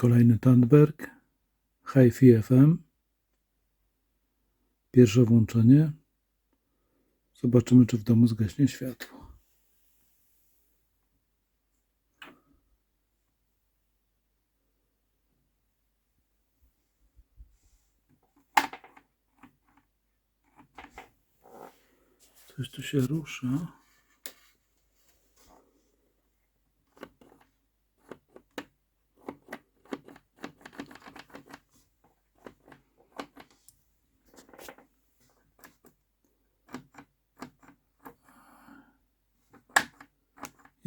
Kolejny Tandberg. Hi-Fi FM. Pierwsze włączenie. Zobaczymy, czy w domu zgaśnie światło. Coś tu się rusza.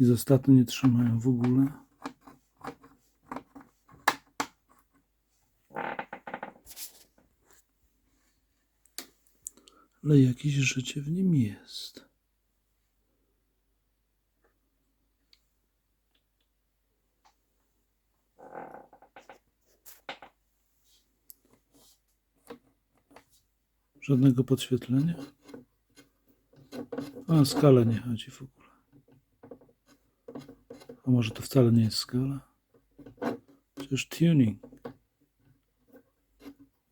I nie trzymają w ogóle. Ale jakieś życie w nim jest. Żadnego podświetlenia? A, skala nie chodzi w ogóle. A może to wcale nie jest skala? Przecież tuning.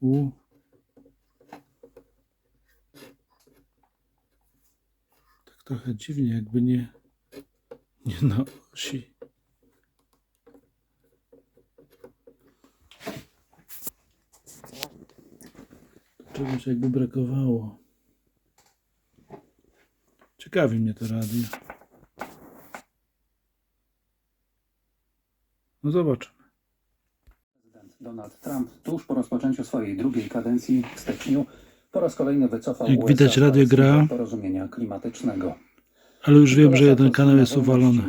U. Tak trochę dziwnie, jakby nie, nie na osi. Czegoś jakby brakowało. Ciekawi mnie to radio. No zobaczymy. Prezydent Donald Trump tuż po rozpoczęciu swojej drugiej kadencji w styczniu po raz kolejny wycofał Jak USA widać, radio gra. porozumienia klimatycznego. Ale już wiem, że jeden kanał jest uwalony.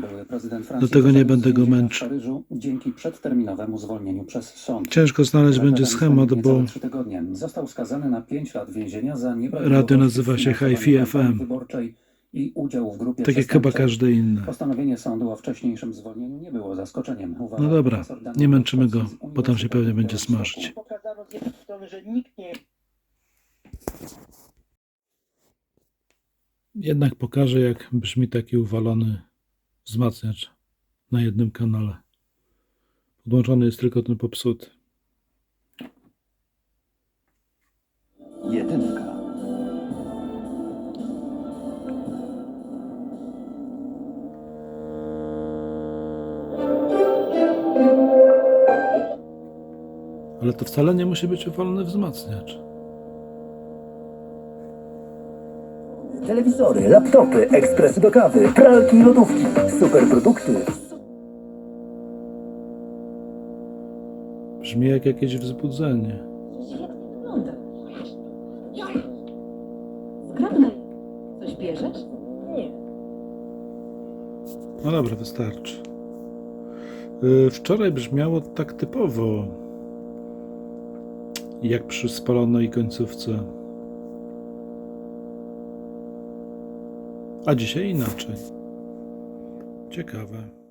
Do tego nie będę go męczył. Paryżu dzięki przedterminowemu zwolnieniu przez sąd. Ciężko znaleźć będzie schemat, bo niecałe trzy tygodnie. Został skazany na 5 lat więzienia za nieprawidłowości Radio nazywa się Hi-Fi FM. I udział w grupie tak jak chyba przestępczej. każde inne. Postanowienie sądu o wcześniejszym zwolnieniu nie było zaskoczeniem. uważa No dobra, profesor Daniel nie męczymy go, Kowalski z bo tam się pewnie Uniwersytetu będzie w smażyć. pokazano z jednej strony, że nikt nie Jednak pokażę, jak brzmi taki uwalony wzmacniacz na jednym kanale. Podłączony jest tylko ten popsuty. Jedynka. Ale to wcale nie musi być uwalony wzmacniacz. Telewizory, laptopy, ekspresy do kawy, pralki i lodówki, superprodukty. Brzmi jak jakieś wzbudzenie. Zgrabne. Coś bierzesz? nie. No dobra, wystarczy. Yy, Wczoraj brzmiało tak typowo, jak przy spalonej końcówce. A dzisiaj inaczej. Ciekawe.